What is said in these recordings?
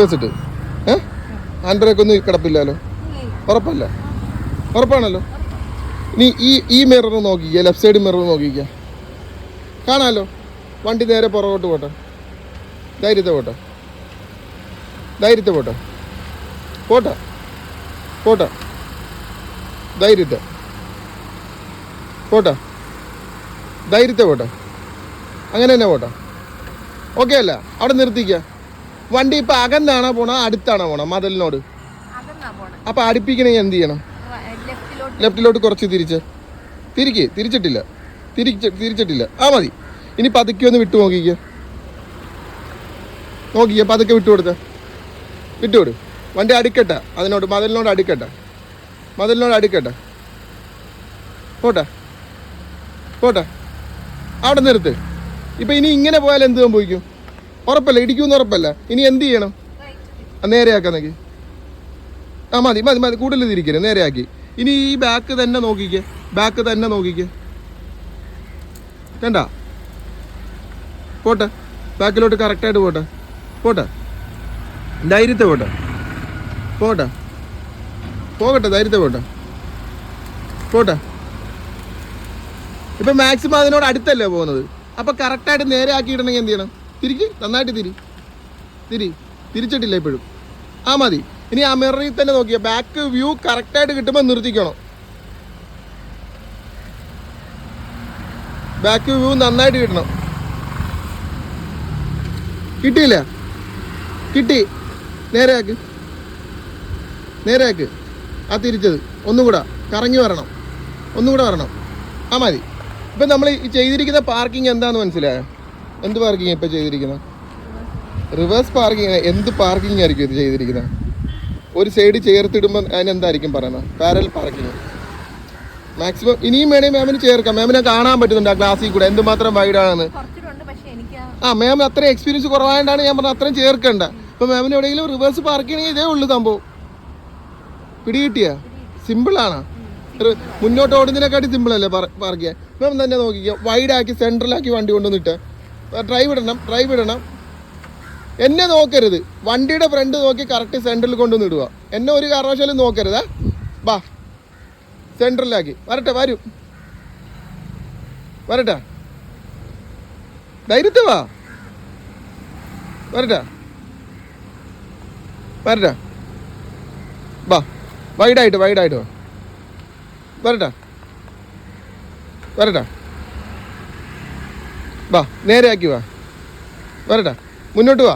വെച്ചിട്ട് ഏ? Hand brake ഒന്നും കിടപ്പില്ലല്ലോ ഉറപ്പല്ല? ഉറപ്പാണല്ലോ? ഇനി ഈ ഈ മിറർ നോക്കിക്കുക ലെഫ്റ്റ് സൈഡ് മിറർ നോക്കിക്കുക കാണാമല്ലോ വണ്ടി നേരെ പുറകോട്ട് പോട്ടെ. ധൈര്യത്തെ പോട്ടെ. ധൈര്യത്തെ പോട്ടെ. പോട്ടെ. പോട്ടെ. ധൈര്യത്തെ പോട്ടെ. ധൈര്യത്തെ പോട്ടെ. അങ്ങനെ തന്നെ പോട്ടെ. ഓക്കെ അല്ല? അവിടെ നിർത്തിക്കുക. വണ്ടി ഇപ്പൊ അകന്നാണോ പോണോ അടുത്താണോ പോണോ മതലിനോട്. അപ്പൊ അടുപ്പിക്കണെങ്കിൽ എന്ത് ചെയ്യണം? ലെഫ്റ്റിലോട്ട്. കുറച്ച് തിരിച്ച്. തിരിക്ക് തിരിച്ചിട്ടില്ല. തിരിച്ച് തിരിച്ചിട്ടില്ല. ആ മതി. ഇനി പതുക്കെ ഒന്ന് വിട്ടു നോക്കിക്കേ. നോക്കിക്കേ പതുക്കെ വിട്ടു കൊടുത്ത. വിട്ടുകൊടു വണ്ടി അടുക്കട്ടെ. അതിനോട് മതിലിനോട് അടുക്കട്ടെ. മതിലിനോട് അടുക്കട്ടെ. പോട്ടെ. പോട്ടെ. അവിടെ നിർത്ത്. ഇപ്പം ഇനി ഇങ്ങനെ പോയാൽ എന്ത് സംഭവിക്കും? ഉറപ്പല്ല? ഇടിക്കുമെന്ന് ഉറപ്പല്ല? ഇനി എന്ത് ചെയ്യണം? നേരെയാക്കാൻ നോക്കി. ആ മതി മതി മതി. കൂടുതൽ തിരിക്കരുത് നേരെയാക്കി. ഇനി ഈ ബാക്ക് തന്നെ നോക്കിക്കേ. ബാക്ക് തന്നെ നോക്കിക്കേ. കണ്ട? പോട്ടെ. ബാക്കിലോട്ട് കറക്റ്റായിട്ട് പോട്ടെ. പോട്ടെ. ധൈര്യത്തെ പോട്ടെ. പോട്ടെ. പോകട്ടെ ധൈര്യത്തെ പോട്ടെ. പോട്ടെ. ഇപ്പം മാക്സിമം അതിനോട് അടുത്തല്ലേ പോകുന്നത്? അപ്പം കറക്റ്റായിട്ട് നേരെ ആക്കിയിട്ടുണ്ടെങ്കിൽ എന്ത് ചെയ്യണം? തിരിക്ക് നന്നായിട്ട് തിരി. തിരി. തിരിച്ചിട്ടില്ല ഇപ്പോഴും. ആ മതി. ഇനി ആ മിററിൽ തന്നെ നോക്കിയ. ബാക്ക് വ്യൂ കറക്റ്റായിട്ട് കിട്ടുമ്പോൾ നിർത്തിക്കണം. ബാക്ക് വ്യൂ നന്നായിട്ട് കിട്ടണം. കിട്ടിയില്ല? കിട്ടി. നേരെയാക്ക് നേരെയാക്ക് ആ തിരിച്ചത്. ഒന്നും കൂടെ. കറങ്ങി വരണം. ഒന്നും കൂടെ വരണം. ആ മതി. ഇപ്പം നമ്മൾ ഈ ചെയ്തിരിക്കുന്ന പാർക്കിംഗ് എന്താണെന്ന് മനസ്സിലായോ? എന്ത് പാർക്കിംഗ് ഇപ്പൊ ചെയ്തിരിക്കുന്നത് റിവേഴ്സ് പാർക്കിംഗ് എന്ത് പാർക്കിംഗ് ആയിരിക്കും ഇത് ചെയ്തിരിക്കുന്നത് ഒരു സൈഡ് ചേർത്തിടുമ്പോൾ അതിനെന്തായിരിക്കും പറയുന്നത്? പാരൽ പാർക്കിംഗ് മാക്സിമം ഇനിയും വേണേ മാമിന് ചേർക്കാം. മാമിനെ കാണാൻ പറ്റുന്നുണ്ട് ആ ക്ലാസ്സിൽ കൂടെ. എന്തുമാത്രം വൈഡാണെന്ന് ആ ആ മാം അത്രയും എക്സ്പീരിയൻസ് കുറവായതുകൊണ്ടാണ് ഞാൻ പറഞ്ഞത് അത്രയും ചേർക്കണ്ട. ഇപ്പൊ മാമിന് എവിടെയെങ്കിലും റിവേഴ്സ് പാർക്ക് ചെയ്യണമെങ്കിൽ ഇതേ ഉള്ളൂ സംഭവം. പിടികിട്ടിയ? സിമ്പിളാണ് മുന്നോട്ട് ഓടുന്നതിനെക്കാട്ടി സിമ്പിൾ അല്ലേ പാർക്ക് ചെയ്യാൻ? മാം തന്നെ നോക്കിക്കുക വൈഡാക്കി സെൻട്രലാക്കി വണ്ടി കൊണ്ടുവന്നിട്ട്. ഡ്രൈവ് ഇടണം ഡ്രൈവ് ഇടണം. എന്നെ നോക്കരുത്. വണ്ടിയുടെ ഫ്രണ്ട് നോക്കി കറക്റ്റ് സെന്ററിൽ കൊണ്ടുവന്ന് ഇടുക. എന്നെ ഒരു കാരണവശാലും നോക്കരുത്. ബാ സെന്ററിലാക്കി വരട്ടെ വരൂ. വരട്ടെ. ധൈര്യത്തെ വാ. വരട്ടെ. വരട്ടെ. വാ. വൈഡായിട്ട് വൈഡായിട്ട് വരട്ടെ. വരട്ടെ. വാ ആക്കി വാ. വരട്ടെ മുന്നോട്ട് വാ.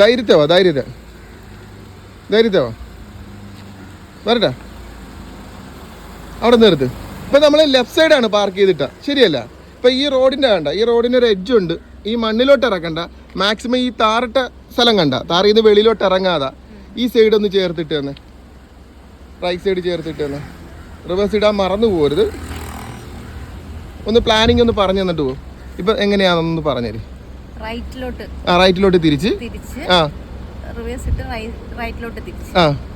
ധൈര്യത്തെ വാ ധൈര്യത്തെ. ധൈര്യത്തെ വാ. വരട്ടെ അവിടെ നിർത്ത്. ഇപ്പം നമ്മൾ ലെഫ്റ്റ് സൈഡാണ് പാർക്ക് ചെയ്തിട്ട. ശരിയല്ല. ഇപ്പം ഈ റോഡിന്റെ കണ്ട ഈ റോഡിന് ഒരു എഡ്ജ് ഉണ്ട്. ഈ മണ്ണിലോട്ട് ഇറക്കണ്ട. മാക്സിമം ഈ താറിട്ട സ്ഥലം കണ്ട. താറിൽ നിന്ന് വെളിയിലോട്ട് ഇറങ്ങാതെ. ഈ സൈഡ് ഒന്ന് ചേർത്തിട്ട് തന്നെ റൈറ്റ് സൈഡ് ചേർത്തിട്ട് തന്നെ റിവേഴ്സ് ഇടാൻ മറന്നു പോകരുത്. ഒന്ന് പ്ലാനിങ് ഒന്ന് പറഞ്ഞു തന്നിട്ട് പോകും ഇപ്പം എങ്ങനെയാണെന്ന് പറഞ്ഞുതരും റൈറ്റിലോട്ട്. ആ റൈറ്റിലോട്ട് തിരിച്ച്? തിരിച്ച്. ആ. റിവേഴ്സ് ഇട്ട് റൈറ്റിലോട്ട് തിരിച്ച്. ആ.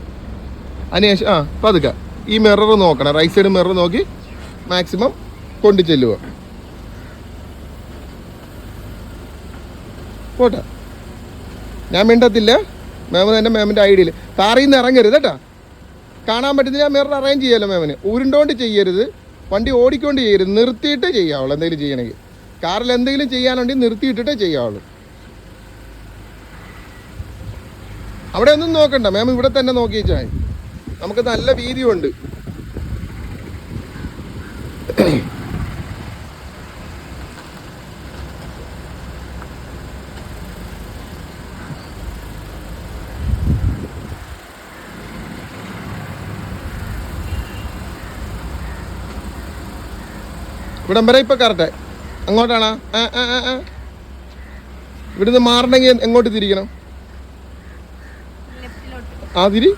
അതിനുശേഷം ആ പതുക്കെ. ഈ മിറർ നോക്കണം. റൈറ്റ് സൈഡ് മിറർ നോക്കി മാക്സിമം കൊണ്ടു ചെല്ലുക. പോട്ടെ. ഞാൻ മിണ്ടത്തില്ല. മാമ് തന്നെ മാമിന്റെ ഐഡിയയിൽ കാറിൽ നിന്ന് ഇറങ്ങരുത് കേട്ടാ. കാണാൻ പറ്റുന്നില്ല മിറർ അറേഞ്ച് ചെയ്യാമല്ലോ മാമിന്. ഉരുണ്ടോണ്ട് ചെയ്യരുത്. വണ്ടി ഓടിക്കൊണ്ട് ചെയ്യരുത്. നിർത്തിയിട്ടേ ചെയ്യാവുള്ളൂ. എന്തെങ്കിലും ചെയ്യണമെങ്കിൽ. കാറിൽ എന്തെങ്കിലും ചെയ്യാനുണ്ടെങ്കിൽ നിർത്തിയിട്ടിട്ടേ ചെയ്യാവുള്ളൂ. അവിടെ ഒന്നും നോക്കണ്ട. മാം ഇവിടെ തന്നെ നോക്കിയിച്ചാൽ നമുക്ക് നല്ല വീതിയുണ്ട്. ഇവിടം വരെ ഇപ്പൊ കറക്റ്റ് അങ്ങോട്ടാണോ ഇവിടുന്ന് മാറണമെങ്കിൽ എങ്ങോട്ട് തിരിക്കണം? ആ തിരി.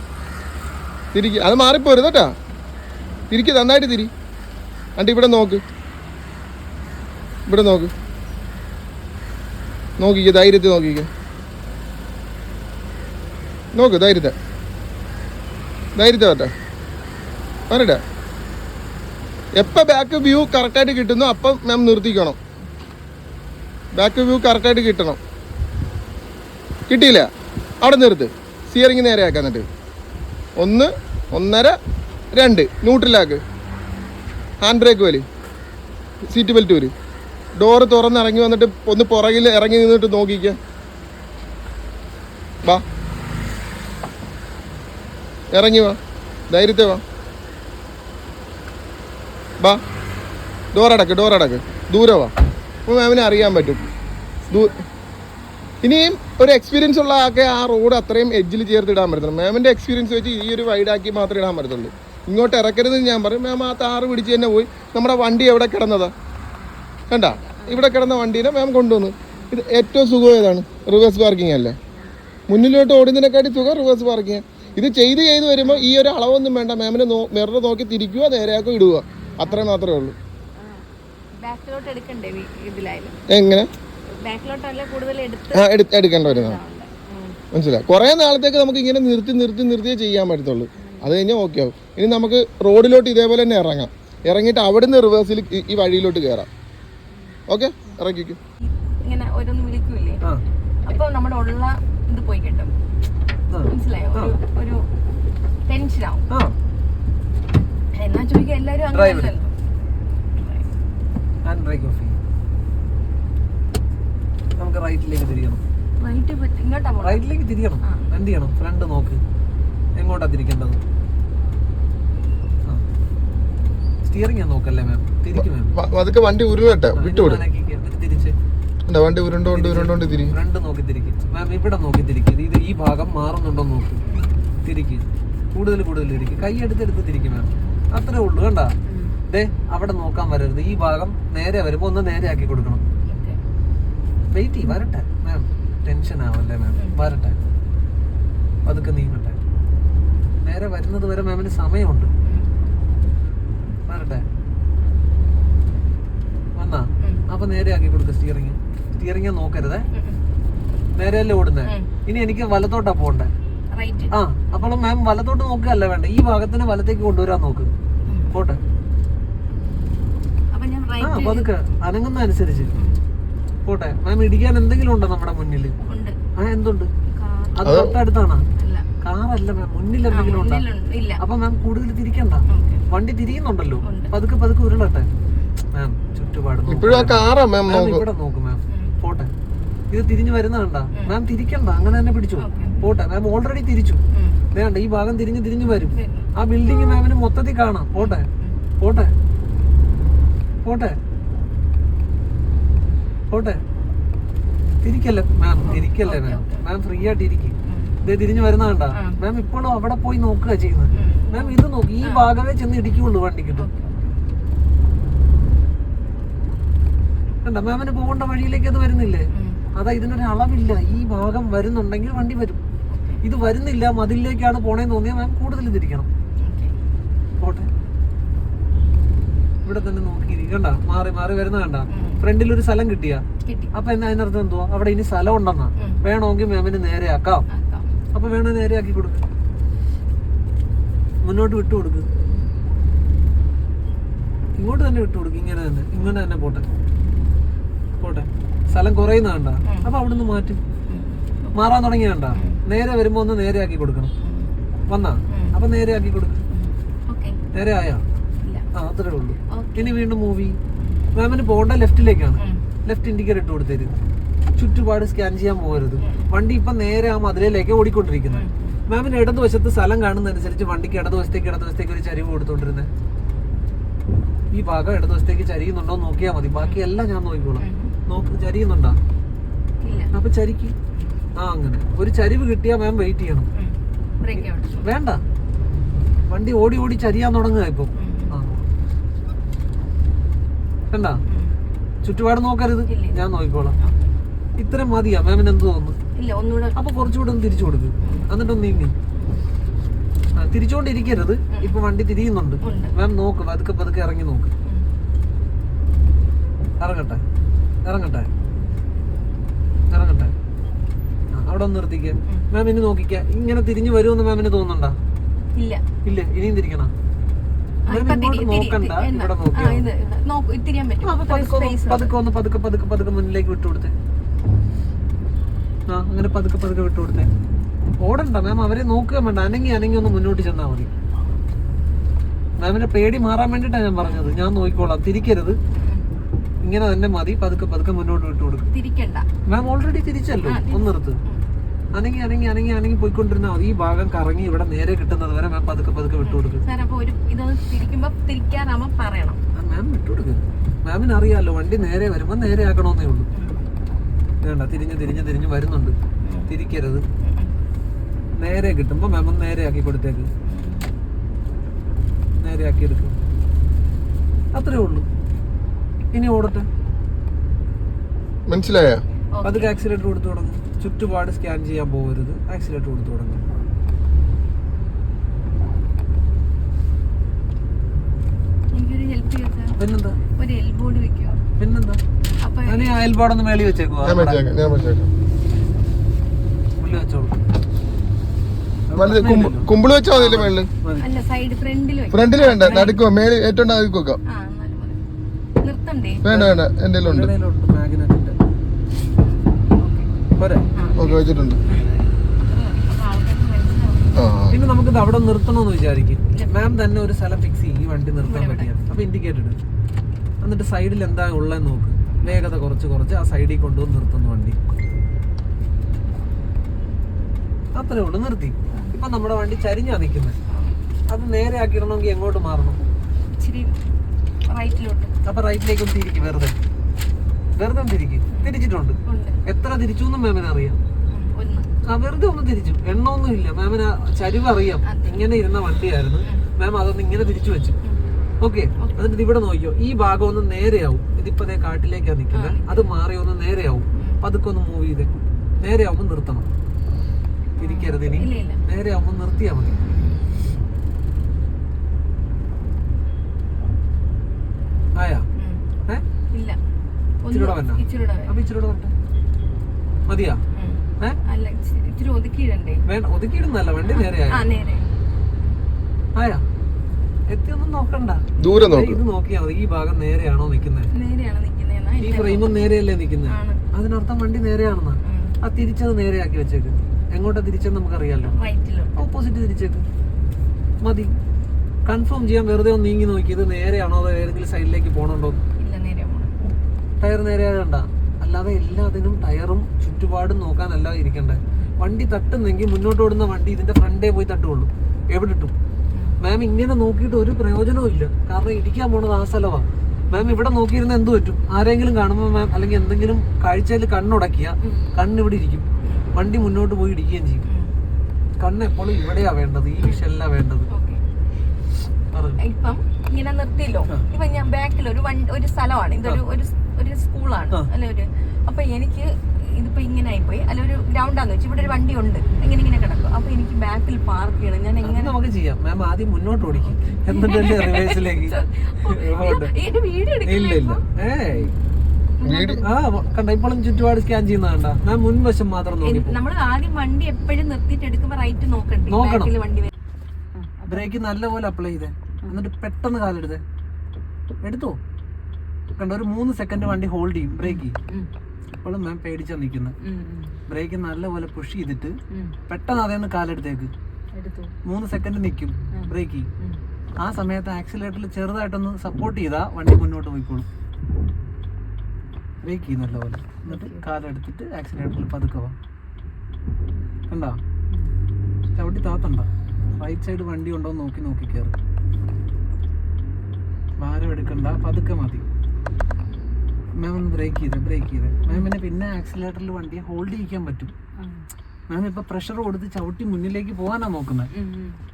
തിരിക്ക്. അത് മാറിപ്പോരുത് കേട്ടാ. തിരിക്ക് നന്നായിട്ട് തിരി. അണ്ടി ഇവിടെ നോക്ക്. ഇവിടെ നോക്ക്. നോക്കിക്കേ ധൈര്യത്തിൽ നോക്കിക്ക. നോക്ക് ധൈര്യത്തെ. ധൈര്യത്തെ കേട്ടാ വരട്ടെ. എപ്പോൾ ബാക്ക് വ്യൂ കറക്റ്റായിട്ട് കിട്ടുന്നു അപ്പം മാം നിർത്തിക്കണം. ബാക്ക് വ്യൂ കറക്റ്റായിട്ട് കിട്ടണം. കിട്ടിയില്ല. അവിടെ നിർത്ത്. സിയറിങ് നേരെ എന്നിട്ട്. ഒന്ന് ഒന്നര രണ്ട്. ന്യൂട്രലാക്ക് ഹാൻഡ് ബ്രേക്ക് വലി. സീറ്റ് ബെൽറ്റ് വരും ഡോറ് തുറന്ന് ഇറങ്ങി വന്നിട്ട് ഒന്ന് പുറകിൽ ഇറങ്ങി നിന്നിട്ട് നോക്കിക്ക. വാ. ഇറങ്ങി വാ. ധൈര്യത്തെ വാ. വാ. ഡോറടക്ക് ഡോറടക്ക് ദൂരെ വാ. അപ്പോൾ അറിയാൻ പറ്റും. ഇനിയും ഒരു എക്സ്പീരിയൻസ് ഉള്ള ആക്കെ ആ റോഡ് അത്രയും എഡ്ജിൽ ചേർത്ത് ഇടാൻ പറ്റത്തുള്ളൂ. മാമിന്റെ എക്സ്പീരിയൻസ് വെച്ച് ഈ ഒരു വൈഡാക്കി മാത്രമേ ഇടാൻ പറ്റത്തുള്ളൂ. ഇങ്ങോട്ട് ഇറക്കരുതെന്ന് ഞാൻ പറയും. മാം ആ താറ് പിടിച്ച് തന്നെ പോയി. നമ്മുടെ വണ്ടി എവിടെ കിടന്നതാ? കണ്ട? ഇവിടെ കിടന്ന വണ്ടീനെ മാം കൊണ്ടുവന്നു. ഇത് ഏറ്റവും സുഖം ഏതാണ്? റിവേഴ്സ് പാർക്കിംഗ് അല്ലേ? മുന്നിലോട്ട് ഓടുന്നതിനെക്കാട്ടി സുഖം റിവേഴ്സ് പാർക്കിംഗ് ഇത് ചെയ്ത് ചെയ്ത് വരുമ്പോൾ ഈ ഒരു അളവൊന്നും വേണ്ട. മാമിനെ നോ മിറർ നോക്കി തിരിക്കുക നേരെയാക്കും ഇടുക. അത്രയും മാത്രമേ ഉള്ളൂ. ബാക്കിലോട്ട് എടുക്കണ്ടേ ഇതിലായാലും? എങ്ങനെ? ബാക്കിലോട്ടല്ല കൂടുതൽ എടുത്ത് ആ എടുക്കേണ്ട വരുന്നതാണ് മനസ്സിലായി? കുറേ നാളത്തേക്ക് നമുക്ക് ഇങ്ങനെ നിർത്തി നിർത്തി നിർത്തിയേ ചെയ്യാൻ പറ്റത്തുള്ളൂ. അത് കഴിഞ്ഞാൽ ഓക്കെ ആവും. ഇനി നമുക്ക് റോഡിലോട്ട് ഇതേപോലെ തന്നെ ഇറങ്ങാം. ഇറങ്ങിയിട്ട് അവിടുന്ന് റിവേഴ്സിൽ ഈ വഴിയിലോട്ട് കയറാം ഓക്കെ ഇറങ്ങിക്കും. ഇങ്ങനെ ഓരോന്ന് വിളിക്കൂലേ അപ്പോൾ നമ്മുടെ ഉള്ള ഇത് പോയി കിട്ടും. മനസ്സിലായോ? ഒരു ഒരു ടെൻഷൻ എല്ലാവരും അങ്ങനെ ഹാൻഡ് ബ്രേക്ക് ഓഫ് നമുക്ക് റൈറ്റിലേക്ക് തിരിയണം. റൈറ്റ് ഇങ്ങോട്ടാ പോണെ. റൈറ്റിലേക്ക് തിരിയണം. എന്ത് ചെയ്യണം? ഫ്രണ്ട് നോക്ക്. എങ്ങോട്ടാ തിരിക്കേണ്ടത്? സ്റ്റിയറിംഗ് നോക്കല്ലേ മാം തിരിക്കും മാം അതൊക്കെ വണ്ടി ഉരുളട്ടെ. വിട്ടുവിടും വണ്ടി ഉരുണ്ടോണ്ട് ഉരുണ്ടോണ്ട് തിരി ഫ്രണ്ട് നോക്കി തിരിക്കും. മാം ഇവിടെ നോക്കി തിരിക്കും. ഇത് ഈ ഭാഗം മാറുന്നുണ്ടോ നോക്ക്. തിരിക്ക്. കൂടുതൽ കൂടുതൽ തിരിക്കും. കൈ എടുത്തെടുത്ത് തിരിക്കും മാം അത്രേ ഉള്ളൂ കണ്ട? ഡേ ദേ അവിടെ നോക്കാൻ വരരുത്. ഈ ഭാഗം നേരെ വരുമ്പോ ഒന്ന് നേരെ ആക്കി കൊടുക്കണം. വെയിറ്റ് ചെയ്യ് വരട്ടെ. മാം ടെൻഷൻ ആവല്ലേ മാം വരട്ടെ. അതൊക്കെ നീങ്ങട്ടെ. നേരെ വരുന്നത് വരെ മാമിന് സമയമുണ്ട്. വരട്ടെ. വന്നാ. അപ്പൊ നേരെ ആക്കി കൊടുക്ക സ്റ്റിയറിങ് സ്റ്റിയറിങ് നോക്കരുതേ. നേരെയല്ലേ ഓടുന്നേ? ഇനി എനിക്ക് വലത്തോട്ടാ പോണ്ടേ ആ അപ്പോൾ മാം വലത്തോട്ട് നോക്കുകയല്ല വേണ്ട. ഈ ഭാഗത്തിന് വലത്തേക്ക് കൊണ്ടുവരാൻ നോക്ക്. പോട്ടെ. ആ പതുക്കെ അനങ്ങുന്ന അനുസരിച്ച് പോട്ടെ. മാം ഇടിക്കാൻ എന്തെങ്കിലും ഉണ്ടോ നമ്മുടെ മുന്നിൽ? ഉണ്ട്. ആ എന്തുണ്ട്? കാർ. അത് തൊട്ടടുത്താണോ? അല്ല. കാറല്ല മാം മുന്നിൽ എന്തെങ്കിലും ഉണ്ടോ? അപ്പൊ മാം കൂടുതൽ തിരിക്കണ്ട. വണ്ടി തിരിയുന്നുണ്ടല്ലോ. പതുക്കെ പതുക്കെ ഉരുളട്ടെ. മാം ചുറ്റുപാട് ഇവിടെ നോക്ക് മാം. പോട്ടെ. ഇത് തിരിഞ്ഞു വരുന്ന കണ്ട മാം തിരിക്കണ്ട. അങ്ങനെ തന്നെ പിടിച്ചു. പോട്ടെ. മാം ഓൾറെഡി തിരിച്ചു. വേണ്ട ഈ ഭാഗം തിരിഞ്ഞ് തിരിഞ്ഞു വരും. ആ ബിൽഡിംഗ് മാമിന് മൊത്തത്തിൽ കാണാം. പോട്ടെ. പോട്ടെ. പോട്ടെ. പോട്ടെ. തിരിക്കല്ലേ? മാം തിരിക്കല്ലേ മാം മാം ഫ്രീ ആയിട്ട് ഇരിക്കും ഇതേ തിരിഞ്ഞു വരുന്ന കണ്ട? മാം ഇപ്പോഴും അവിടെ പോയി നോക്കുക ചെയ്യുന്നത്. മാം ഇത് നോക്കി. ഈ ഭാഗമേ ചെന്ന് ഇടിക്കുള്ളൂ വണ്ടിക്കിട്ട് കിട്ടും കണ്ട? മാമിന് പോകേണ്ട വഴിയിലേക്ക് അത് വരുന്നില്ലേ? അതാ ഇതിനൊരു അളവില്ല. ഈ ഭാഗം വരുന്നുണ്ടെങ്കിൽ വണ്ടി വരും. ഇത് വരുന്നില്ല മതിലേക്കാണ് പോണേന്ന് തോന്നിയാൽ മാം കൂടുതൽ തിരിക്കണം ഓക്കേ. പോട്ടെ. ഇവിടെ തന്നെ നോക്കിയിരിക്കണ്ട മാറി മാറി വരുന്ന കണ്ട? ഫ്രണ്ടിൽ ഒരു സ്ഥലം കിട്ടിയ? കിട്ടി. അപ്പൊ എന്നാ അതിനർത്ഥം എന്തോ അവിടെ ഇനി സ്ഥലം ഉണ്ടെന്നാ. വേണമെങ്കിൽ മാമിന് നേരെയാക്കാം. അപ്പൊ വേണ നേരെയാക്കി കൊടുക്ക. മുന്നോട്ട് വിട്ടു കൊടുക്ക്. ഇങ്ങോട്ട് തന്നെ വിട്ടു കൊടുക്ക്. ഇങ്ങനെ തന്നെ. ഇങ്ങനെ തന്നെ പോട്ടെ. പോട്ടെ. സ്ഥലം കുറയുന്ന കണ്ട. അപ്പൊ അവിടുന്ന് മാറ്റും. മാറാൻ തുടങ്ങിയ കണ്ട? നേരെ വരുമ്പോ ഒന്ന് നേരെ ആക്കി കൊടുക്കണം. വന്നാ. അപ്പൊ നേരെ ആക്കി കൊടുക്ക്. നേരെ ആയാ. ആ അത്രേ ഉള്ളൂ. ഇനി വീണ്ടും മൂവി മാമിന് പോകേണ്ട ലെഫ്റ്റിലേക്കാണ്. ലെഫ്റ്റ് ഇൻഡിക്കേറ്റർ ഇട്ട് കൊടുത്തരും. ചുറ്റുപാട് സ്കാൻ ചെയ്യാൻ പോകരുത്. വണ്ടി ഇപ്പൊ നേരെ ആ മതിലേക്ക് ഓടിക്കൊണ്ടിരിക്കുന്നത്. മാമിന് ഇടതുവശത്ത് സ്ഥലം കാണുന്നതനുസരിച്ച് വണ്ടിക്ക് ഇടതുവശത്തേക്ക് ഇടതുവശത്തേക്ക് ഒരു ചരിവ് കൊടുത്തോണ്ടിരുന്നത് ഈ ഭാഗം ഇടതുവശത്തേക്ക് ചരിയുന്നുണ്ടോ നോക്കിയാ നോക്കിയാൽ മതി. ബാക്കിയെല്ലാം ഞാൻ നോക്കിക്കോളാം. നോക്ക് ചരിയുന്നുണ്ടോ. അപ്പൊ ചരിക്ക്. ആ അങ്ങനെ. ഒരു ചരിവ് കിട്ടിയാൽ മാം വെയിറ്റ് ചെയ്യണം. വേണ്ട. വണ്ടി ഓടി ഓടി ചരിയാൻ തുടങ്ങുക ഇപ്പൊ. വേണ്ട ആ. ചുറ്റുപാട് നോക്കരുത്. ഞാൻ നോക്കിക്കോളാം. ഇത്രയും മതിയാ. മാമിന് എന്ത് തോന്നുന്നു? അപ്പൊ കുറച്ചുകൂടെ ഒന്ന് തിരിച്ചു കൊടുക്ക്. എന്നിട്ടൊന്ന് നീങ്ങി. തിരിച്ചോണ്ടിരിക്കരുത്. തിരിച്ചുകൊണ്ടിരിക്കരുത് ഇപ്പൊ വണ്ടി തിരിയുന്നുണ്ട്. മാം നോക്ക് പതുക്കെ പതുക്കെ ഇറങ്ങി നോക്ക്. ഇറങ്ങട്ടെ. ഇറങ്ങട്ടെ ആ, അവിടെ ഒന്ന് നിർത്തിക്ക. മാം ഇനി നോക്കിക്ക. ഇങ്ങനെ തിരിഞ്ഞു വരുമെന്ന് മാമിന് തോന്നണ്ട ഇല്ല. ഇല്ല ഇനിയും തിരിക്കണം? പതുക്കെ. പതുക്കെ പതുക്കെ മുന്നിലേക്ക് വിട്ടു കൊടുത്തേ. ആ അങ്ങനെ പതുക്കെ പതുക്കെ വിട്ടു കൊടുത്തേ. ഓടണ്ട മാം അവരെ നോക്കുക വേണ്ട. അനങ്ങി അനങ്ങി ഒന്ന് മുന്നോട്ട് ചെന്നാൽ മതി. മാമിന്റെ പേടി മാറാൻ വേണ്ടിട്ടാണ് ഞാൻ പറഞ്ഞത്. ഞാൻ നോക്കിക്കോളാം. തിരിക്കരുത്. ഇങ്ങനെ തന്നെ മതി. പതുക്കെ പതുക്കെ മുന്നോട്ട് വിട്ടു കൊടുക്കും. മാം ഓൾറെഡി തിരിച്ചല്ലോ. ഒന്ന് നിർത്ത്. അനങ്ങി അനങ്ങി അനങ്ങി അനങ്ങി പോയിക്കൊണ്ടിരുന്ന ഈ ഭാഗം കറങ്ങി ഇവിടെ നേരെ കിട്ടുന്നത് വരെ മാം പതുക്കെ പതുക്കെ വിട്ടുകൊടുക്കും സാർ അപ്പോൾ ഒരു ഇതൊന്ന് തിരിക്കുമ്പോ നമ്മ പറയണം. മാം വിട്ടുകൊടുക്കും മാമിന് അറിയാലോ വണ്ടി നേരെ വരുമ്പോൾ നേരെ ആക്കണമെന്നേ ഉള്ളൂ. വേണ്ട തിരിഞ്ഞ് തിരിഞ്ഞ് തിരിഞ്ഞ് വരുന്നുണ്ട്. തിരിക്കരുത്. നേരെ കിട്ടുമ്പോൾ മാം ഒന്ന് നേരെ ആക്കി കൊടുത്തേക്ക്. നേരെ ആക്കി എടുക്കും. അത്രേ ഉള്ളൂ. ഇനി ഓടട്ടെ. മനസ്സിലായ? പതുക്കെ ആക്സിലേറ്റർ കൊടുത്തു തുടങ്ങും. ചുറ്റുപാട് സ്കാൻ ചെയ്യാൻ പോകരുത്. ആക്സിലേറ്റർ കൊടുത്തു തുടങ്ങും. പിന്നെന്താ? പിന്നെന്താ? അയൽപാടൊന്ന് മേളി വെച്ചേക്കാം വെച്ചോളൂ കുമ്പിൾ വെച്ചാൽ മതിയില്ലേ മേളിൽ? അല്ല സൈഡ് ഫ്രണ്ടിൽ വെക്കാം. ഫ്രണ്ടിൽ വേണ്ട നടുക്കോ മേളിൽ ഏറ്റവും നടുക്ക് വേണ്ട വേണ്ട എന്റെ ഉണ്ട് പോരെ? ഓക്കെ വെച്ചിട്ടുണ്ട്. പിന്നെ നമുക്ക് ഇത് അവിടെ നിർത്തണമെന്ന് വിചാരിക്കും. മാം തന്നെ ഒരു സ്ഥലം ഫിക്സ് ചെയ്യും. ഈ വണ്ടി നിർത്താൻ പറ്റിയ അപ്പൊ ഇൻഡിക്കേറ്റർ ഇടും. എന്നിട്ട് സൈഡിൽ എന്താ ഉള്ളതെന്ന് നോക്ക്. വേഗത കുറച്ച് കുറച്ച് ആ സൈഡിൽ കൊണ്ടുവന്ന് നിർത്തുന്നു വണ്ടി. അത്രേ ഉള്ളൂ നിർത്തി. ഇപ്പൊ നമ്മുടെ വണ്ടി ചരിഞ്ഞാ നിൽക്കുന്നത് അത് നേരെ ആക്കിയിടണമെങ്കിൽ എങ്ങോട്ട് മാറണം? അപ്പൊ റൈറ്റിലേക്ക് തിരിക്കും വെറുതെ. വെറുതെ ഒന്ന് തിരിക്കും. തിരിച്ചിട്ടുണ്ട്. എത്ര തിരിച്ചു എന്നും മാമിന് അറിയാം. ആ വെറുതെ ഒന്ന് തിരിച്ചു. എണ്ണമൊന്നും ഇല്ല. മാമിന് ആ ചരിവ് അറിയാം. ഇങ്ങനെ ഇരുന്ന വണ്ടിയായിരുന്നു. മാം അതൊന്ന് ഇങ്ങനെ തിരിച്ചു വെച്ചു. ഓക്കെ. എന്നിട്ട് ഇത് ഇവിടെ നോക്കിയോ ഈ ഭാഗം ഒന്ന് നേരെയാവും. ഇതിപ്പോ ദേ കാട്ടിലേക്കാ നിൽക്കുന്നത് അത് മാറി ഒന്ന് നേരെയാവും. പതുക്കെ ഒന്ന് മൂവ് ചെയ്ത്. നേരെയാവുമ്പോൾ നിർത്തണം. തിരിക്കരുത് ഇനി. നേരെയാവുമ്പോൾ നിർത്തിയാ മതി. ആയാ ഉം. ഏ ഇല്ല ഇച്ചിരൂടെ വന്നോ? ഇച്ചിരൂടെ വരാം. അപ്പൊ ഇച്ചിരി വരട്ടെ മതിയാ? വേണ്ട ഒതുക്കിയിടുന്നല്ല നേരെ. ആയാ? എത്തിയൊന്നും നോക്കണ്ട. ദൂരെ ഇത് നോക്കിയാ മതി ഈ ഭാഗം നേരെയാണോ നിക്കുന്നത് ഈ ഫ്രെയിമും നേരെയല്ലേ നിക്കുന്നത് ആണ്. അതിനർത്ഥം വണ്ടി നേരെയാണെന്നാ. ആ തിരിച്ചത് നേരെയാക്കി വെച്ചേക്ക്. എങ്ങോട്ടാ തിരിച്ചെന്ന് നമുക്കറിയാലോ. ഓപ്പോസിറ്റ് തിരിച്ചേക്ക്. മതി. കൺഫേം ചെയ്യാൻ വെറുതെ ഒന്ന് നീങ്ങി നോക്കി ഇത് നേരെയാണോ അതോ ഏതെങ്കിലും സൈഡിലേക്ക് പോകണുണ്ടോ ടയർ നേരെയാകണ്ട അല്ലാതെ എല്ലാത്തിനും ടയറും ചുറ്റുപാടും നോക്കാനല്ല ഇരിക്കണ്ടേ. വണ്ടി തട്ടുന്നെങ്കിൽ മുന്നോട്ട് ഓടുന്ന വണ്ടി ഇതിന്റെ ഫ്രണ്ടേ പോയി തട്ടുള്ളൂ എവിടെ ഇട്ടും? മാം ഇങ്ങനെ നോക്കിയിട്ട് ഒരു പ്രയോജനവും ഇല്ല. കാരണം ഇടിക്കാൻ പോണത് ആ സ്ഥലമാണ് മാം ഇവിടെ നോക്കിയിരുന്ന എന്ത് പറ്റും? ആരെങ്കിലും കാണുമ്പോൾ മാം അല്ലെങ്കിൽ എന്തെങ്കിലും കാഴ്ചയിൽ കണ്ണുടക്കിയ കണ്ണ് ഇവിടെ ഇരിക്കും. വണ്ടി മുന്നോട്ട് പോയി ഇടിക്കുകയും ചെയ്യും. കണ്ണ് എപ്പോഴും ഇവിടെയാ വേണ്ടത്. ഈ വിഷയല്ല വേണ്ടത്. ഇപ്പം ഇങ്ങനെ നിർത്തിയല്ലോ. ഇപ്പൊ ഞാൻ ബാക്കിൽ ഒരു വണ്ടി ഒരു സ്ഥലമാണ്. ഇതൊരു ഒരു ഒരു സ്കൂളാണ്. അല്ലെ ഒരു അപ്പൊ എനിക്ക് ഇതിപ്പോ ഇങ്ങനെ ആയിപ്പോയി അല്ല ഒരു ഗ്രൗണ്ടാന്ന് വെച്ചാൽ ഇവിടെ ഒരു വണ്ടി ഉണ്ട് ഇങ്ങനെ ഇങ്ങനെ കിടക്കും. അപ്പൊ എനിക്ക് ബാക്കിൽ പാർക്ക് ചെയ്യണം. ഞാൻ എങ്ങനെ നമുക്ക് ചെയ്യാം. മാം ആദ്യം മുന്നോട്ട് ഓടിക്കും. എന്നിട്ട് റിവേഴ്സിലേക്ക് വീഡിയോ എടുക്കില്ല ഇല്ല ഏയ്. ഇപ്പോഴും ചുറ്റുപാട് സ്കാൻ ചെയ്യുന്ന കണ്ട? ഞാൻ മുൻവശം മാത്രം നോക്കി നമ്മൾ ആദ്യം വണ്ടി എപ്പോഴും നിർത്തിയിട്ട് എടുക്കുമ്പോ റൈറ്റ് നോക്കണ്ടേ? നോക്കണം. ബാക്കിൽ വണ്ടി വരും ബ്രേക്ക് നല്ലപോലെ അപ്ലൈ ചെയ്തേ. എന്നിട്ട് പെട്ടെന്ന് കാലെടുത്തേ. എടുത്തോ? കണ്ട ഒരു മൂന്ന് സെക്കൻഡ് വണ്ടി ഹോൾഡ് ചെയ്യും ബ്രേക്ക് ചെയ്യും. ഇപ്പോഴും മാം പേടിച്ചാ നിൽക്കുന്നത് ബ്രേക്ക് നല്ലപോലെ പുഷ് ചെയ്തിട്ട് പെട്ടെന്ന് അതേന്ന് കാലെടുത്തേക്ക്. മൂന്ന് സെക്കൻഡ് നിൽക്കും ബ്രേക്ക് ചെയ്യും. ആ സമയത്ത് ആക്സിലേറ്ററിൽ ചെറുതായിട്ടൊന്ന് സപ്പോർട്ട് ചെയ്താൽ വണ്ടി മുന്നോട്ട് പോയിക്കോളും. ബ്രേക്ക് ചെയ്യും നല്ലപോലെ. എന്നിട്ട് കാലെടുത്തിട്ട് ആക്സിലേറ്ററിൽ പതുക്കെ വാ. കണ്ടോ? ചവിട്ടി താത്തണ്ട. റൈറ്റ് സൈഡ് വണ്ടി ഉണ്ടോന്ന് നോക്കി നോക്കി കയറും ഭാരം എടുക്കണ്ട പതുക്കെ മതി. മാം ഒന്ന് ബ്രേക്ക് ചെയ്തേ ബ്രേക്ക് ചെയ്തേ. മാമിന് പിന്നെ ആക്സിലേറ്ററിൽ വണ്ടി ഹോൾഡ് ചെയ്യിക്കാൻ പറ്റും. മാം ഇപ്പൊ പ്രഷർ കൊടുത്ത് ചവിട്ടി മുന്നിലേക്ക് പോകാനാ നോക്കുന്നത്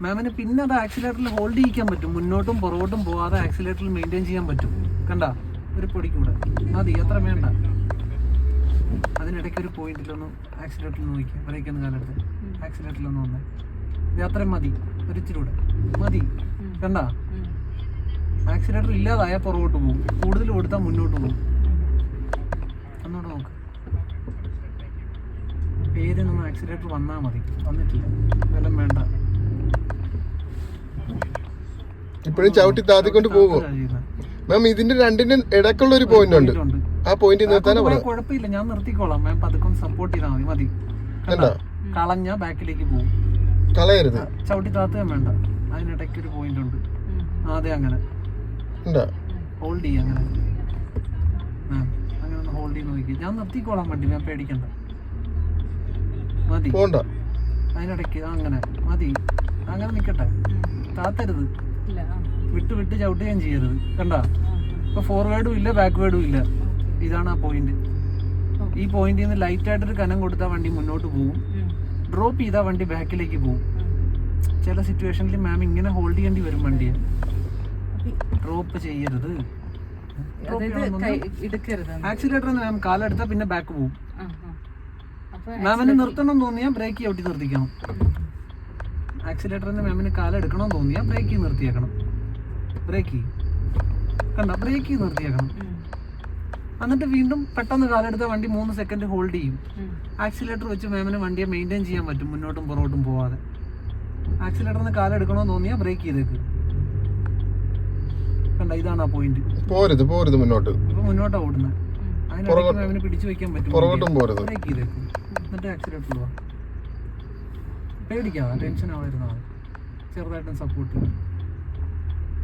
മാമിന് പിന്നെ അത് ആക്സിലേറ്ററിൽ ഹോൾഡ് ചെയ്യിക്കാൻ പറ്റും. മുന്നോട്ടും പുറകോട്ടും പോവാതെ ആക്സിലേറ്ററിൽ മെയിന്റെയിൻ ചെയ്യാൻ പറ്റും. കണ്ട? ഒരു പൊടിക്കൂടെ മതി അത്ര വേണ്ട. അതിനിടയ്ക്ക് ഒരു പോയിന്റിലൊന്ന് ആക്സിലേറ്ററിൽ നോക്കി ബ്രേക്ക് കാലത്ത് കാലെടുത്ത് ആക്സിലേറ്ററിൽ ഒന്ന് വന്നേ. ഇത് അത്രയും മതി. ഒരിച്ചിരി കൂടെ. മതി. കണ്ട? ആക്സിലേറ്റർ ഇല്ലാതായാൽ പുറകോട്ട് പോകും. കൂടുതൽ കൊടുത്താൽ മുന്നോട്ട് പോകും ഒന്നുകൂടെ നോക്ക് പേരിനൊന്നും ആക്സിലേറ്റർ വന്നാൽ മതി. വന്നിട്ടില്ല. അതെല്ലാം വേണ്ട. ഇപ്പോഴും ചവിട്ടി താത്തിക്കൊണ്ട് പോകുമോ ഇതാ മാം ഇതിന്റെ രണ്ടിന്റെ ഇടക്കുള്ള ഒരു പോയിന്റ് ഉണ്ട്. ആ പോയിന്റ് നിർത്താനാ കുഴപ്പമില്ല. ഞാൻ നിർത്തിക്കോളാം മാം. പതുക്കെ സപ്പോർട്ട് ചെയ്താൽ മതി. മതി. കണ്ടോ? കളഞ്ഞ ബാക്കിലേക്ക് പോകും. കളയരുത്. ചവിട്ടി താത്തുകയും വേണ്ട. അതിനിടയ്ക്ക് ഒരു പോയിന്റ് ഉണ്ട്. അതെ അങ്ങനെ. ഹോൾഡ് ചെയ്യാം അങ്ങനെ. ആ, അങ്ങനെ ഒന്ന് ഹോൾഡ് ചെയ്ത് നോക്കി. ഞാൻ നിർത്തിക്കോളാം വണ്ടി. ഞാൻ പേടിക്കണ്ട. മതി. പോണ്ട. അതിനിടയ്ക്ക് അങ്ങനെ മതി. അങ്ങനെ നിൽക്കട്ടെ താത്തരുത്. വിട്ട് വിട്ട് ചവിട്ടുകയും ചെയ്യരുത്. കണ്ട? ഇപ്പൊ ഫോർവേഡും ഇല്ല ബാക്ക്വേഡും ഇല്ല. ഇതാണ് ആ പോയിന്റ് ഈ പോയിന്റിൽ നിന്ന് ലൈറ്റ് ആയിട്ടൊരു കനം കൊടുത്താൽ വണ്ടി മുന്നോട്ട് പോകും ഡ്രോപ്പ് ചെയ്താൽ വണ്ടി ബാക്കിലേക്ക് പോകും ചില സിറ്റുവേഷനിൽ മാം ഇങ്ങനെ ഹോൾഡ് ചെയ്യേണ്ടി വരും വണ്ടിയെ. ഡ്രോപ്പ് ചെയ്യരുത്. ആക്സിലേറ്റർ മാം കാലെടുത്താൽ പിന്നെ ബാക്ക് പോകും മാമിന് നിർത്തണം തോന്നിയാൽ ബ്രേക്ക് ചവിട്ടി നിർത്തിക്കണം. ആക്സിലേറ്ററിന് മാമിന് കാലെടുക്കണം തോന്നിയാൽ ബ്രേക്ക് നിർത്തിയേക്കണം. ബ്രേക്ക് കണ്ട? ബ്രേക്ക് നിർത്തിയേക്കണം. എന്നിട്ട് വീണ്ടും പെട്ടെന്ന് കാലെടുത്ത വണ്ടി മൂന്ന് സെക്കൻഡ് ഹോൾഡ് ചെയ്യും. ആക്സിലേറ്റർ വെച്ച് മാമിന് വണ്ടിയെ മെയിന്റെയിൻ ചെയ്യാൻ പറ്റും. മുന്നോട്ടും പുറകോട്ടും പോവാതെ. ആക്സിലേറ്ററിന് കാലെടുക്കണമെന്ന് തോന്നിയാൽ ബ്രേക്ക് ചെയ്തേക്ക് കണ്ട? ഇതാണ് ആ പോയിന്റ് പോരുത് പോരുത് മുന്നോട്ട്. ഇപ്പൊ മുന്നോട്ടാ ഓടുന്നത് അതിനിടയ്ക്ക് മാമിന് പിടിച്ചു വെക്കാൻ പറ്റും ബ്രേക്ക് ചെയ്തേക്ക് എന്നിട്ട് ആക്സിഡന്റ് ഉള്ളു പേടിക്കാതെ ടെൻഷൻ ആവായിരുന്നാൽ ചെറുതായിട്ടും സപ്പോർട്ട്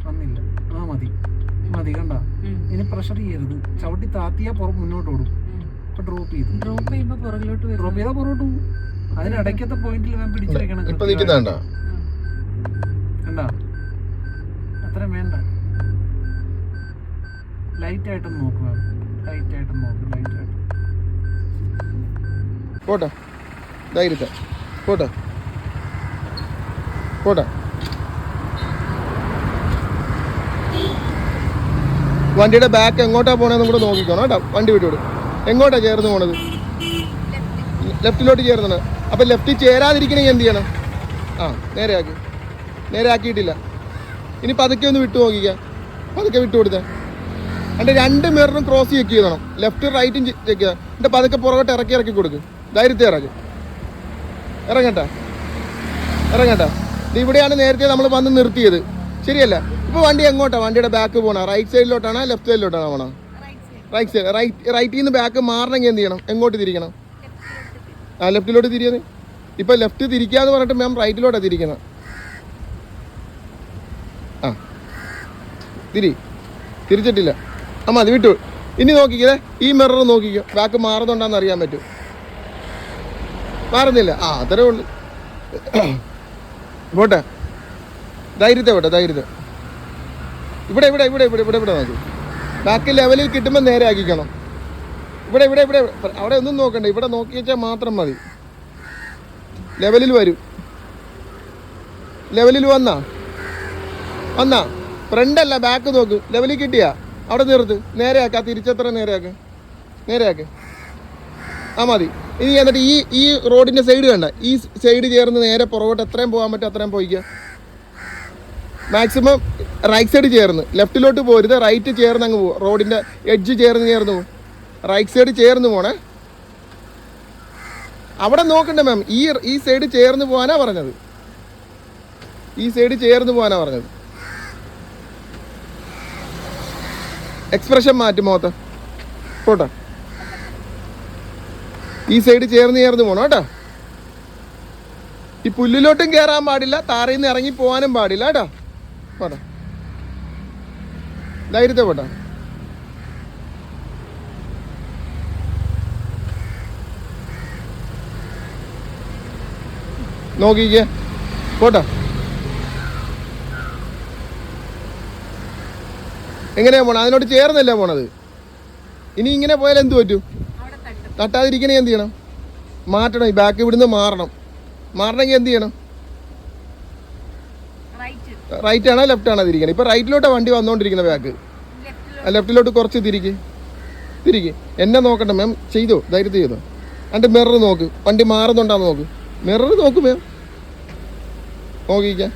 വന്നില്ല. ആ മതി. മതി കണ്ട? ഇനി പ്രഷർ ചെയ്യരുത്. ചവിട്ടി താത്തിയാ പുറം മുന്നോട്ട് ഓടും. അപ്പൊ ഇപ്പൊ ഡ്രോപ്പ് ചെയ്തു ഡ്രോപ്പ് ചെയ്യുമ്പോ പുറകിലോട്ട് വരും ഡ്രോപ്പ് ചെയ്താൽ പുറകോട്ട് പോകും. അതിനിടയ്ക്കത്തെ പോയിന്റിൽ ഞാൻ പിടിച്ചു വെക്കണം കണ്ട? അത്ര വേണ്ട. ലൈറ്റ് ആയിട്ടൊന്ന് നോക്കുക ലൈറ്റ് ആയിട്ടൊന്ന് നോക്കുക ലൈറ്റ് ആയിട്ട്. പോട്ടെ. ധൈര്യത്തെ പോട്ടെ. പോട്ടെ. വണ്ടിയുടെ ബാക്ക് എങ്ങോട്ടാ പോണെന്ന് കൂടെ നോക്കിക്കോണം കേട്ടോ. വണ്ടി വിട്ടു എങ്ങോട്ടാ ചേർന്ന് പോണത്? ലെഫ്റ്റിലോട്ട് ചേർന്നത്. അപ്പം ലെഫ്റ്റിൽ ചേരാതിരിക്കണമെങ്കിൽ എന്ത് ചെയ്യണം? ആ നേരെ ആക്കി നേരെ ആക്കിയിട്ടില്ല ഇനി പതുക്കെ ഒന്ന് വിട്ടു നോക്കിക്കാം. പതുക്കെ വിട്ടു കൊടുത്തേ. എന്റെ രണ്ട് മിററും ക്രോസ് ചെക്ക് ചെയ്യണം ലെഫ്റ്റ് റൈറ്റും ചെക്ക് ചെയ്യുക എന്നിട്ട് പതുക്കെ പുറകോട്ട് ഇറക്കി ഇറക്കി കൊടുക്കും. ധൈര്യത്തെ ഇറങ്ങി. ഇറങ്ങട്ടെ ഇറങ്ങട്ടെ ഇവിടെയാണ് നേരത്തെ നമ്മൾ വന്ന് നിർത്തിയത്. ശരിയല്ല. ഇപ്പോൾ വണ്ടി എങ്ങോട്ടാണ് വണ്ടിയുടെ ബാക്ക് പോകണം റൈറ്റ് സൈഡിലോട്ടാണോ ലെഫ്റ്റ് സൈഡിലോട്ടാണോ പോകണം റൈറ്റ് സൈഡ് റൈറ്റ് റൈറ്റിൽ നിന്ന് ബാക്ക് മാറണമെങ്കിൽ എന്ത് ചെയ്യണം? എങ്ങോട്ട് തിരിക്കണം? ആ ലെഫ്റ്റിലോട്ട് തിരിയത് ഇപ്പൊ ലെഫ്റ്റ് തിരിക്കാന്ന് പറഞ്ഞിട്ട് മാം റൈറ്റിലോട്ടാണ് തിരിക്കണം. ആ. തിരി. തിരിച്ചിട്ടില്ല. ആ മതി വിട്ടു. ഇനി നോക്കിക്കേ. ഈ മിറർ നോക്കിക്കോ. ബാക്ക് മാറുന്നുണ്ടാന്ന് അറിയാൻ പറ്റും. മാറുന്നില്ല. ആ അത്രേ ഉള്ളു. പോട്ടെ ധൈര്യത്തെ പോട്ടെ ധൈര്യത്തെ. ഇവിടെ ഇവിടെ ഇവിടെ ഇവിടെ ഇവിടെ ഇവിടെ നോക്കി. ബാക്കി ലെവലിൽ കിട്ടുമ്പോൾ നേരെ ആക്കിക്കണം. ഇവിടെ ഇവിടെ ഇവിടെ. അവിടെ ഒന്നും നോക്കണ്ട. ഇവിടെ നോക്കി വെച്ചാൽ മാത്രം മതി. ലെവലിൽ വരും. ലെവലിൽ വന്നാ? വന്നാ? ഫ്രണ്ട് അല്ല ബാക്ക് നോക്ക്. ലെവലിൽ കിട്ടിയാ? അവിടെ നിർത്ത്. നേരെയാക്ക തിരിച്ചത്ര നേരെ നേരെയാക്ക് ആ മതി. ഇനി എന്നിട്ട് ഈ ഈ റോഡിന്റെ സൈഡ് കണ്ട ഈ സൈഡ് ചേർന്ന് നേരെ പുറകോട്ട് എത്രയും പോകാൻ പറ്റും അത്രയും പോയിക്കുക മാക്സിമം റൈറ്റ് സൈഡ് ചേർന്ന് ലെഫ്റ്റിലോട്ട് പോരുത് റൈറ്റ് ചേർന്ന് അങ്ങ് പോകും റോഡിന്റെ എഡ്ജ് ചേർന്ന് ചേർന്ന് പോകും റൈറ്റ് സൈഡ് ചേർന്ന് പോണേ. അവിടെ നോക്കണ്ട മാം ഈ ഈ സൈഡ് ചേർന്ന് പോകാനാ പറഞ്ഞത്. ഈ സൈഡ് ചേർന്ന് പോകാനാ പറഞ്ഞത്. എക്സ്പ്രഷൻ മാറ്റി മുഖത്ത്. പോട്ടെ. ഈ സൈഡ് ചേർന്ന് ചേർന്ന് പോണം കേട്ടോ. ഈ പുല്ലിലോട്ടും കയറാൻ പാടില്ല താറയിൽ നിന്ന് ഇറങ്ങി പോകാനും പാടില്ല കേട്ടോ. പോട്ടെ. ധൈര്യത്തെ പോട്ടെ. നോക്കിക്കേ. പോട്ടെ. എങ്ങനെയാ പോണത് അതിനോട് ചേർന്നല്ലേ പോണത്? ഇനി ഇങ്ങനെ പോയാൽ എന്ത് പറ്റും? തട്ടാതിരിക്കണേ എന്ത് ചെയ്യണം? മാറ്റണം ഈ ബാക്ക് ഇവിടുന്ന് മാറണം. മാറണമെങ്കിൽ എന്ത് ചെയ്യണം? റൈറ്റ് ആണോ ലെഫ്റ്റ് ആണോ തിരിക്കണം? ഇപ്പൊ റൈറ്റിലോട്ടാണ് വണ്ടി വന്നുകൊണ്ടിരിക്കുന്ന ബാക്ക് ലെഫ്റ്റിലോട്ട് കുറച്ച് തിരിക്ക്. തിരിക്ക്. എന്നെ നോക്കണ്ട മാം ചെയ്തോ? ധൈര്യത്തിൽ ചെയ്തോ? എന്റെ മിറർ നോക്ക്. വണ്ടി മാറുന്നുണ്ടാന്ന് നോക്ക്. മിറർ നോക്ക് മാം നോക്കിക്കാം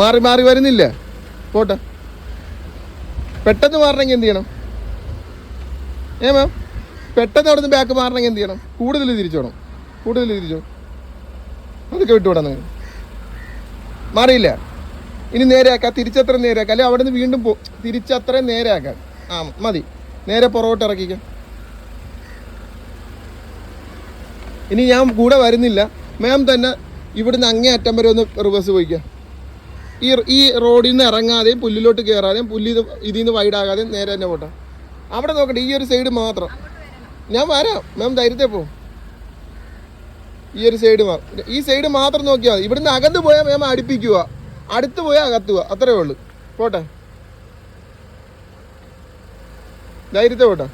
മാറി മാറി വരുന്നില്ല. പോട്ടെ. പെട്ടെന്ന് മാറണമെങ്കിൽ എന്ത് ചെയ്യണം? ഏ മാം പെട്ടെന്ന് അവിടെ നിന്ന് ബാക്ക് മാറണമെങ്കിൽ എന്ത് ചെയ്യണം? കൂടുതൽ തിരിച്ചോണം കൂടുതൽ തിരിച്ചോ അതൊക്കെ വിട്ടുവിടാം നിങ്ങൾ മാറിയില്ല. ഇനി നേരെയാക്കാം. തിരിച്ചത്ര നേരെയാക്കാം. അല്ലെങ്കിൽ അവിടെ നിന്ന് വീണ്ടും പോ തിരിച്ചത്ര നേരെയാക്കാം. ആ മതി. നേരെ പുറകോട്ട് ഇറക്കിക്കാം. ഇനി ഞാൻ കൂടെ വരുന്നില്ല. മാം തന്നെ ഇവിടുന്ന് അങ്ങേ അറ്റം വരെ ഒന്ന് റിവേഴ്സ് പോയിക്കാം. ഈ ഈ റോഡിൽ നിന്ന് ഇറങ്ങാതെയും പുല്ലിലോട്ട് കയറാതെയും പുല്ലിൽ ഇത് ഇതിൽ നിന്ന് വൈഡാകാതെയും നേരെ തന്നെ പോട്ടെ. അവിടെ നോക്കട്ടെ ഈ ഒരു സൈഡ് മാത്രം. ഞാൻ വരാം. മാം ധൈര്യത്തെ പോ. ഈ ഒരു സൈഡ് മാത്രം ഈ സൈഡ് മാത്രം നോക്കിയാൽ മതി. ഇവിടുന്ന് അകത്ത് പോയാൽ മാം അടുപ്പിക്കുക. അടുത്ത് പോയാൽ അകത്തുക. അത്രേ ഉള്ളൂ. പോട്ടെ. ധൈര്യത്തെ പോട്ടെ.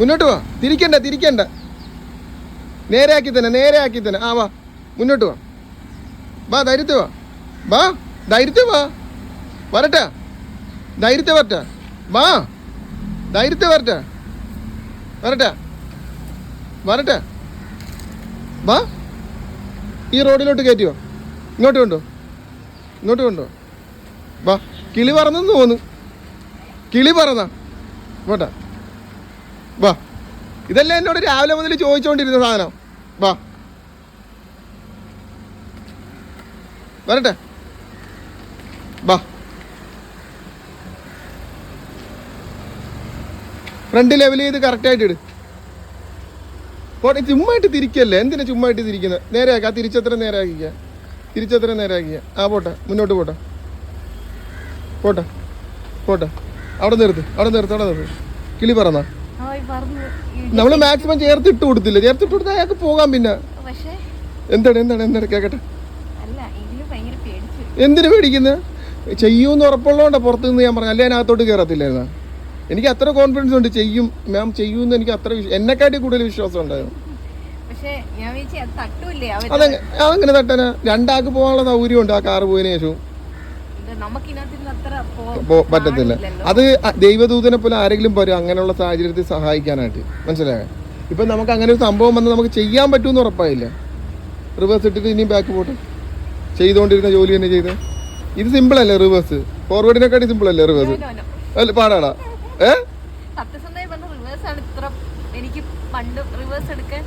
മുന്നോട്ട് വാ. തിരിക്കണ്ട തിരിക്കണ്ട. നേരെ ആക്കി തന്നെ നേരെ ആക്കി തന്നെ. ആ വാ. മുന്നോട്ട് വാ. വാ ധൈര്യത്തെ വാ. വാ ധൈര്യത്തെ വാ. വരട്ടെ. ധൈര്യത്തെ വരട്ടെ. വാ ധൈര്യത്തെ വരട്ടെ. വരട്ടെ. വരട്ടെ. വാ. ഈ റോഡിലോട്ട് കയറ്റിയോ? ഇങ്ങോട്ട് കൊണ്ടോ? ഇങ്ങോട്ട് കൊണ്ടോ? വാ. കിളി പറന്നെന്ന് തോന്നു കിളി പറന്നാ. പോട്ടെ വാ. ഇതെല്ലാം എന്നോട് രാവിലെ മുതൽ ചോദിച്ചുകൊണ്ടിരുന്ന സാധനം. വാ. വരട്ടെ. വാ. ഫ്രണ്ട് ലെവൽ ചെയ്ത് കറക്റ്റായിട്ട് ഇട്. പോട്ടെ ചുമ്മായിട്ട് തിരിക്കല്ലേ? എന്തിനാ ചുമ്മായിട്ട് തിരിക്കുന്നത്? നേരെയാക്ക. ആ തിരിച്ചത്ര നേരെയാക്കിക്ക. തിരിച്ചത്ര നേരെയാക്കിക്ക. ആ പോട്ടെ. മുന്നോട്ട് പോട്ടെ. പോട്ടെ. പോട്ടെ. അവിടെ നിർത്ത്. അവിടെ നിർത്ത്. അവിടെ നിർത്ത്. കിളി പറന്നാ. നമ്മൾ മാക്സിമം ചേർത്തിട്ട് കൊടുത്തില്ല? ചേർത്തിട്ട് കൊടുത്താൽ അയാൾക്ക് പോകാം പിന്നെ. എന്താണ് എന്താണ് എന്താണ്? കേക്കട്ടെ. എന്തിനു പേടിക്കുന്നത് ചെയ്യൂന്ന് ഉറപ്പുള്ളതുകൊണ്ടാണ് പുറത്തു നിന്ന് ഞാൻ പറഞ്ഞു അല്ലേ അതിനകത്തോട്ട് കയറത്തില്ലായിരുന്നു എനിക്ക് അത്ര കോൺഫിഡൻസ് ഉണ്ട്. ചെയ്യും മാം ചെയ്യൂന്ന് എനിക്ക് അത്ര എന്നെക്കാട്ടി കൂടുതൽ വിശ്വാസം ഉണ്ടായിരുന്നു. അതെങ്ങനെ അതെങ്ങനെ തട്ടാനാ? രണ്ടാൾക്ക് പോകാനുള്ള സൗകര്യം ഉണ്ട് ആ കാറ് പോയതിനു ശേഷവും. പറ്റത്തില്ല. അത് ദൈവദൂതനെ പോലെ ആരെങ്കിലും വരും അങ്ങനെയുള്ള സാഹചര്യത്തിൽ സഹായിക്കാനായിട്ട്. മനസ്സിലായോ? ഇപ്പം നമുക്ക് അങ്ങനെ ഒരു സംഭവം വന്ന് നമുക്ക് ചെയ്യാൻ പറ്റുമെന്ന് ഉറപ്പായില്ല? റിവേഴ്സ് ഇട്ടിട്ട് ഇനിയും ബാക്ക് പോട്ടെ? ചെയ്തുകൊണ്ടിരുന്ന ജോലി തന്നെ ചെയ്ത്. ഇത് സിമ്പിൾ അല്ലേ റിവേഴ്സ് ഫോർവേഡിനെക്കാട്ടി സിമ്പിൾ അല്ലേ റിവേഴ്സ്. അല്ല പാടാടാ. ഏ? എനിക്ക് പണ്ട് റിവേഴ്സ് എടുക്കാൻ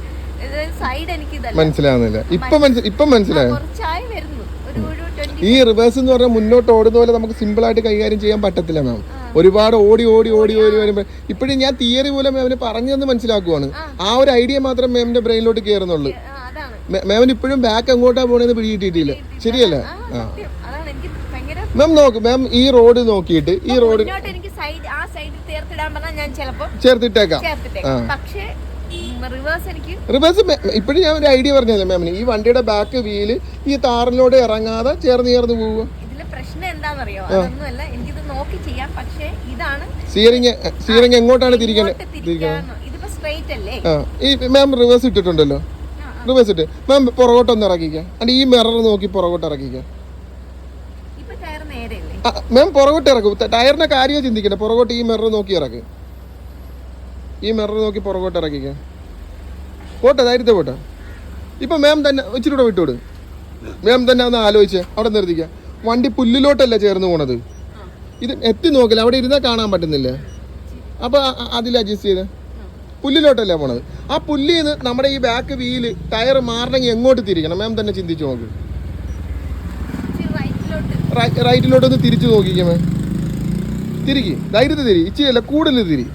മനസ്സിലാവുന്നില്ല. ഇപ്പൊ ഇപ്പൊ ഇപ്പം മനസ്സിലായോ കുറച്ചായി വരുന്നു ഒരു ഒരു ട്വന്റി ഈ റിവേഴ്സ് എന്ന് പറഞ്ഞാൽ മുന്നോട്ട് ഓടുന്ന പോലെ നമുക്ക് സിമ്പിൾ ആയിട്ട് കൈകാര്യം ചെയ്യാൻ പറ്റത്തില്ല മാം. ഒരുപാട് ഓടി ഓടി ഓടി ഓടി വരുമ്പോൾ ഇപ്പോഴും ഞാൻ തിയറി പോലെ മാമിന് പറഞ്ഞതെന്ന് മനസ്സിലാക്കുവാണ്. ആ. ഒരു ഐഡിയ മാത്രം മാമിന്റെ ബ്രെയിനിലോട്ട് കയറുന്നുള്ളൂ മാമിന് ഇപ്പോഴും ബാക്ക് എങ്ങോട്ടാ പോണെന്ന് പിടികിട്ടിയിട്ടില്ല. ശരിയല്ലേ? ആ, മാം നോക്ക് മാം ഈ റോഡ് നോക്കിയിട്ട് ഈ റോഡ് ചേർത്തിട്ടേക്കും. പക്ഷേ റിവേഴ്സ് ഇപ്പോഴും ഞാൻ ഒരു ഐഡിയ പറഞ്ഞല്ലേ മാമിന് ഈ വണ്ടിയുടെ ബാക്ക് വീൽ ഈ താറിലൂടെ ഇറങ്ങാതെ ചേർന്ന് ചേർന്ന് പോവുക സ്റ്റിയറിങ് എങ്ങോട്ടാണ് തിരിക്കുന്നത് മാം റിവേഴ്സ് ഇട്ടിട്ടുണ്ടല്ലോ. റിവേഴ്സ് ഇട്ട്. മാം പുറകോട്ടൊന്ന് ഇറക്കിക്കാം. അല്ല ഈ മിറർ നോക്കി പുറകോട്ട് ഇറക്കിക്കാം. മാം പുറകോട്ട് ഇറക്കും. ടയറിന്റെ കാര്യം ചിന്തിക്കണ്ട. പുറകോട്ട് ഈ മിറർ നോക്കി ഇറക്ക്. ഈ മിറർ നോക്കി പുറകോട്ട് ഇറക്കിക്കാം. പോട്ടെ ധൈര്യത്തെ പോട്ടെ. ഇപ്പൊ മാം തന്നെ ഇച്ചിരി കൂടെ വിട്ടുവിട് മാം തന്നെ ഒന്ന് ആലോചിച്ച് അവിടെ നിർത്തിക്കുക വണ്ടി പുല്ലിലോട്ടല്ല ചേർന്ന് പോണത്? ഇത് എത്തി നോക്കില്ല അവിടെ ഇരുന്നാൽ കാണാൻ പറ്റുന്നില്ല? അപ്പോൾ അതിൽ അഡ്ജസ്റ്റ് ചെയ്ത്. പുല്ലിലോട്ടല്ലേ പോണത്? ആ പുല്ലിൽ നിന്ന് നമ്മുടെ ഈ ബാക്ക് വീൽ ടയർ മാറണമെങ്കിൽ എങ്ങോട്ട് തിരിക്കണം? മാം തന്നെ ചിന്തിച്ചു നോക്ക്. റൈറ്റിലോട്ടൊന്ന് തിരിച്ചു മാം തിരികെ ധൈര്യത്തിൽ തിരി. ഇച്ചിരിയല്ല കൂടുതൽ തിരി.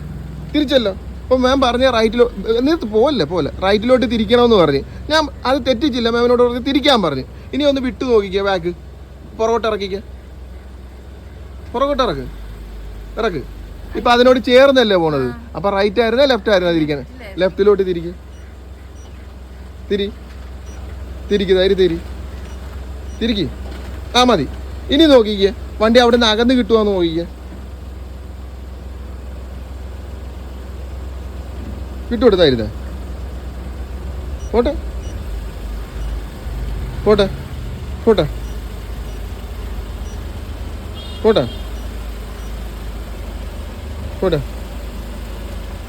തിരിച്ചല്ലോ. അപ്പം മാം പറഞ്ഞ റൈറ്റിലോ എന്നിട്ട് പോലെ പോലെ റൈറ്റിലോട്ട് തിരിക്കണമെന്ന് പറഞ്ഞ്. ഞാൻ അത് തെറ്റിച്ചില്ല മാമിനോട് പറഞ്ഞ് തിരിക്കാൻ പറഞ്ഞ്. ഇനി ഒന്ന് വിട്ടു നോക്കിക്കുക ബാക്ക് പുറകോട്ട് ഇറക്കിക്കുക പുറകോട്ട് ഇറക്ക്. ഇറക്ക്. ഇപ്പം അതിനോട് ചേർന്നല്ലേ പോണത്? അപ്പം റൈറ്റ് ആയിരുന്നോ ലെഫ്റ്റ് ആയിരുന്നോ തിരിക്കാൻ? ലെഫ്റ്റിലോട്ട് തിരിക്ക്. തിരി. തിരിക്ക് തരി തിരി. തിരിക്ക്. ആ മതി. ഇനി നോക്കിക്കേ. വണ്ടി അവിടെ നിന്ന് അകന്ന് കിട്ടുമോ എന്ന് നോക്കിക്കേ. വിട്ടുകൊടുത്തായിരുന്നേ? പോട്ടെ. പോട്ടെ. പോട്ടെ. പോട്ടെ. പോട്ടെ.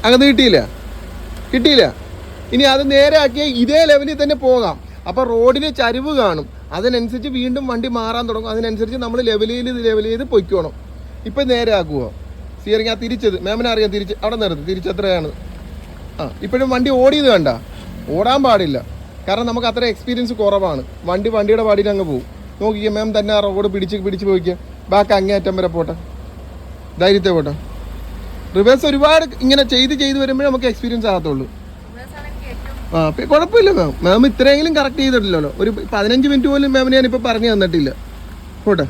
അങ്ങനെ കിട്ടിയില്ല. കിട്ടിയില്ല. ഇനി അത് നേരെ ആക്കിയാൽ ഇതേ ലെവലിൽ തന്നെ പോകാം. അപ്പോൾ റോഡിന് ചരിവ് കാണും. അതിനനുസരിച്ച് വീണ്ടും വണ്ടി മാറാൻ തുടങ്ങും. അതിനനുസരിച്ച് നമ്മൾ ലെവൽ ചെയ്ത് ലെവൽ ചെയ്ത് പൊയ്ക്കോണം. ഇപ്പം നേരെ ആക്കുമോ സ്റ്റിയറിംഗ് ആ തിരിച്ചത്. മാമിനെ അറിയാം തിരിച്ച്. അവിടെ നിർത്തി. തിരിച്ചെത്രയാണ്. ഇപ്പോഴും വണ്ടി ഓടിയത് വേണ്ട ഓടാൻ പാടില്ല. കാരണം നമുക്ക് അത്ര എക്സ്പീരിയൻസ് കുറവാണ്. വണ്ടി വണ്ടിയുടെ പാടിയിൽ അങ്ങ് പോകും നോക്കിക്കുക മാം തന്നെ ആ റോഡ് പിടിച്ച് പിടിച്ച് പോയിക്കുക ബാക്ക് അങ്ങേയറ്റം വരെ പോട്ടെ. ധൈര്യത്തെ പോട്ടെ. റിവേഴ്സ് ഒരുപാട് ഇങ്ങനെ ചെയ്ത് ചെയ്ത് വരുമ്പോഴേ നമുക്ക് എക്സ്പീരിയൻസ് ആകത്തുള്ളൂ. ആ കുഴപ്പമില്ല മാം മാം ഇത്രയെങ്കിലും കറക്റ്റ് ചെയ്തിട്ടില്ലല്ലോ. ഒരു പതിനഞ്ച് മിനിറ്റ് പോലും മാമിന് ഞാനിപ്പോൾ പറഞ്ഞു തന്നിട്ടില്ല. പോട്ടെ.